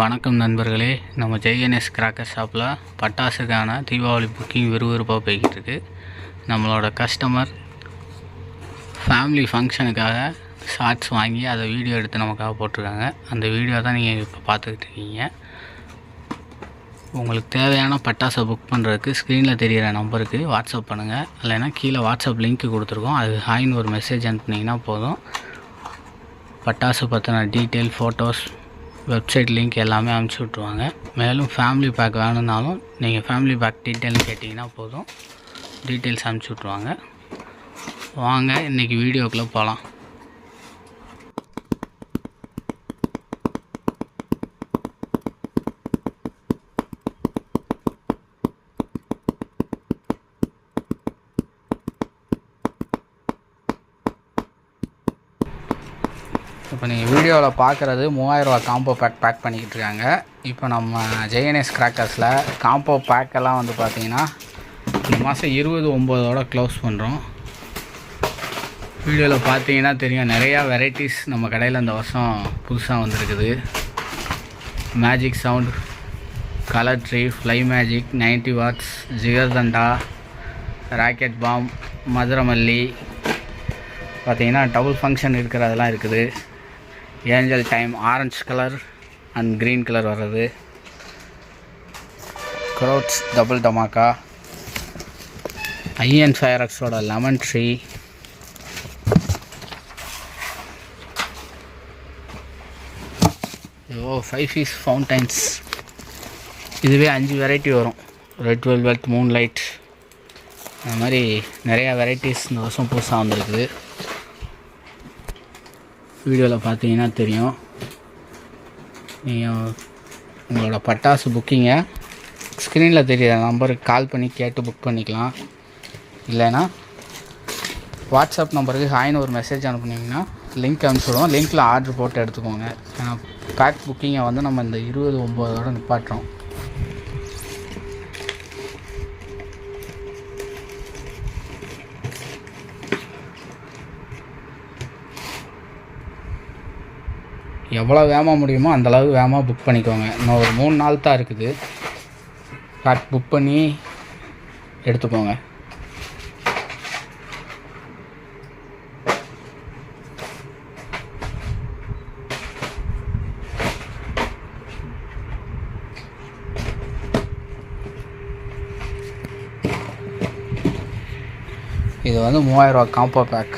வணக்கம் நண்பர்களே. நம்ம ஜெய்என்எஸ் கிராக்கர் ஷாப்பில் பட்டாசுக்கான தீபாவளி புக்கிங் விறுவிறுப்பாக போய்கிட்டு இருக்கு நம்மளோட கஸ்டமர் ஃபேமிலி ஃபங்க்ஷனுக்காக ஷார்ட்ஸ் வாங்கி அதை வீடியோ எடுத்து நமக்காக போட்டிருக்காங்க. அந்த வீடியோ தான் நீங்கள் இப்போ பார்த்துக்கிட்டு இருக்கீங்க. உங்களுக்கு தேவையான பட்டாசை புக் பண்ணுறதுக்கு ஸ்க்ரீனில் தெரிகிற நம்பருக்கு வாட்ஸ்அப் பண்ணுங்கள் இல்லைன்னா கீழே வாட்ஸ்அப் லிங்க் கொடுத்துருக்கோம். அது ஹாயின்னு ஒரு மெசேஜ் அனுப்புனீங்கன்னா போதும். பட்டாசு பற்றின டீட்டெயில் ஃபோட்டோஸ் வெப்சைட் லிங்க் எல்லாமே அனுப்பிச்சி விட்ருவாங்க மேலும் ஃபேமிலி பேக் வேணும்னாலும் நீங்கள் ஃபேமிலி பேக் டீட்டெயில் கேட்டிங்கன்னா போதும். டீட்டெயில்ஸ் அனுப்பிச்சி விட்ருவாங்க வாங்க இன்றைக்கி வீடியோக்குள்ளே போகலாம் இப்போ நீங்கள் வீடியோவில் பார்க்குறது மூவாயிரரூவா காம்போ பேக் பேக் பண்ணிக்கிட்டு இருக்காங்க இப்போ நம்ம ஜெயனேஸ் கிராக்கர்ஸில் காம்போ பேக்கெல்லாம் வந்து பார்த்தீங்கன்னா இந்த மாதம் இருபது ஒம்போதோட க்ளோஸ் பண்ணுறோம் வீடியோவில் பார்த்தீங்கன்னா தெரியும் நிறையா வெரைட்டிஸ் நம்ம கடையில் இந்த வருஷம் புதுசாக வந்திருக்குது. Magic sound colour tree fly magic ninety watts Jigarthanda rocket bomb Madhuramalli பார்த்தீங்கன்னா டபுள் ஃபங்க்ஷன் இருக்கிறதெல்லாம் இருக்குது. Angel time orange colour and green colour வர்றது. க்ரோட்ஸ் டபுள் டமாக்கா ஐஎன் ஃபயரக்ஸோட லெமன் ட்ரீ ஓ ஃபைவ் ஃபீஸ் ஃபவுண்டைன்ஸ் இதுவே அஞ்சு வெரைட்டி வரும். ரெட் வெல்வெட் மூன் லைட் அந்த மாதிரி நிறையா வெரைட்டிஸ் இந்த வருஷம் புதுசாக வந்திருக்குது. வீடியோவில் பார்த்தீங்கன்னா தெரியும். நீங்கள் உங்களோட பட்டாசு புக்கிங்கை ஸ்க்ரீனில் தெரியாத நம்பருக்கு கால் பண்ணி கேட்டு புக் பண்ணிக்கலாம். இல்லைன்னா வாட்ஸ்அப் நம்பருக்கு ஹாய்னு ஒரு மெசேஜ் அனுப்புனீங்கன்னா லிங்க் அனுப்பிச்சிடுவோம். லிங்க்கில் ஆர்டர் போட்டு எடுத்துக்கோங்க. ஏன்னா பேக் புக்கிங்கை வந்து நம்ம இந்த இருபது ஒம்போதோட நிப்பாட்டுறோம். எவ்வளோ வேகமாக முடியுமோ அந்த அளவுக்கு வேகமாக புக் பண்ணிக்கோங்க. இன்னும் ஒரு மூணு நாள் தான் இருக்குது. பேக் புக் பண்ணி எடுத்துக்கோங்க. இது வந்து மூவாயிரரூவா காம்போ பேக்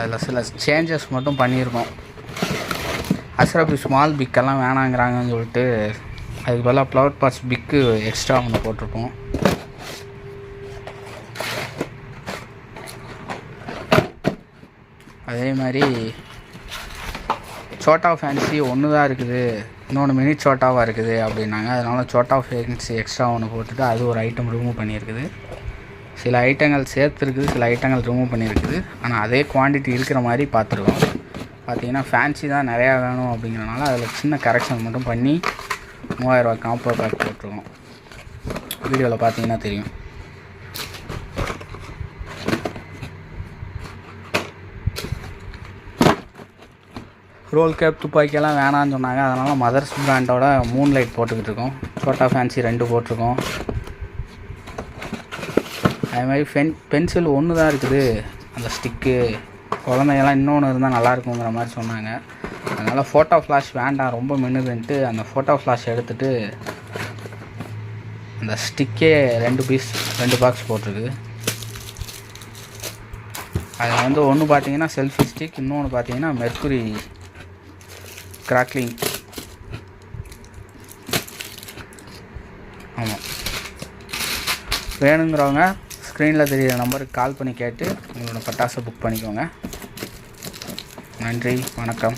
அதில் சில சேஞ்சஸ் மட்டும் பண்ணியிருக்கோம். அஸ்ரபி ஸ்மால் பிக்கெல்லாம் வேணாங்கிறாங்கன்னு சொல்லிட்டு அதுக்கு பதிலாக ஃப்ளவர் பாட்ஸ் பிக்கு எக்ஸ்ட்ரா ஒன்று போட்டிருப்போம் அதே மாதிரி சோட்டா ஃபேன்சி ஒன்று தான் இருக்குது. இன்னொன்று மினி சோட்டாவாக இருக்குது அப்படின்னாங்க. அதனால் சோட்டா ஃபேன்சி எக்ஸ்ட்ரா ஒன்று போட்டுட்டு அது ஒரு ஐட்டம் ரிமூவ் பண்ணியிருக்குது. சில ஐட்டங்கள் சேர்த்துருக்குது சில ஐட்டங்கள் ரிமூவ் பண்ணியிருக்குது. ஆனால் அதே குவான்டிட்டி இருக்கிற மாதிரி பார்த்துருக்கோம். பார்த்தீங்கன்னா ஃபேன்சி தான் நிறையா வேணும் அப்படிங்கிறனால அதில் சின்ன கரெக்ஷன் மட்டும் பண்ணி மூவாயிரரூவா காம்போ பேக் போட்டிருக்கோம் வீடியோவில் பார்த்தீங்கன்னா தெரியும். ரோல் கேப் துப்பாக்கியெல்லாம் வேணான்னு சொன்னாங்க. அதனால் மதர்ஸ் பிராண்டோட மூன் லைட் போட்டுக்கிட்டு இருக்கோம். சோட்டா ஃபேன்சி ரெண்டு போட்டிருக்கோம். அது மாதிரி பென் பென்சில் ஒன்று தான் இருக்குது. அந்த ஸ்டிக்கு குழந்தைங்கலாம் இன்னொன்று இருந்தால் நல்லா இருக்குங்கிற மாதிரி சொன்னாங்க. அதனால் ஃபோட்டோ ஃப்ளாஷ் வேண்டாம் ரொம்ப மின்னுதுன்ட்டு அந்த ஃபோட்டோ ஃப்ளாஷ் எடுத்துகிட்டு அந்த ஸ்டிக்கே ரெண்டு பீஸ் ரெண்டு பாக்ஸ் போட்டிருக்கு. அதில் வந்து ஒன்று பார்த்தீங்கன்னா செல்ஃபி ஸ்டிக் இன்னொன்று பார்த்தீங்கன்னா மெர்குரி கிராக்லிங் ஆமாம் வேணுங்கிறவங்க ஸ்க்ரீனில் தெரிகிற நம்பருக்கு கால் பண்ணி கேட்டு உங்களோட பட்டாசை புக் பண்ணிக்கோங்க. நன்றி வணக்கம்.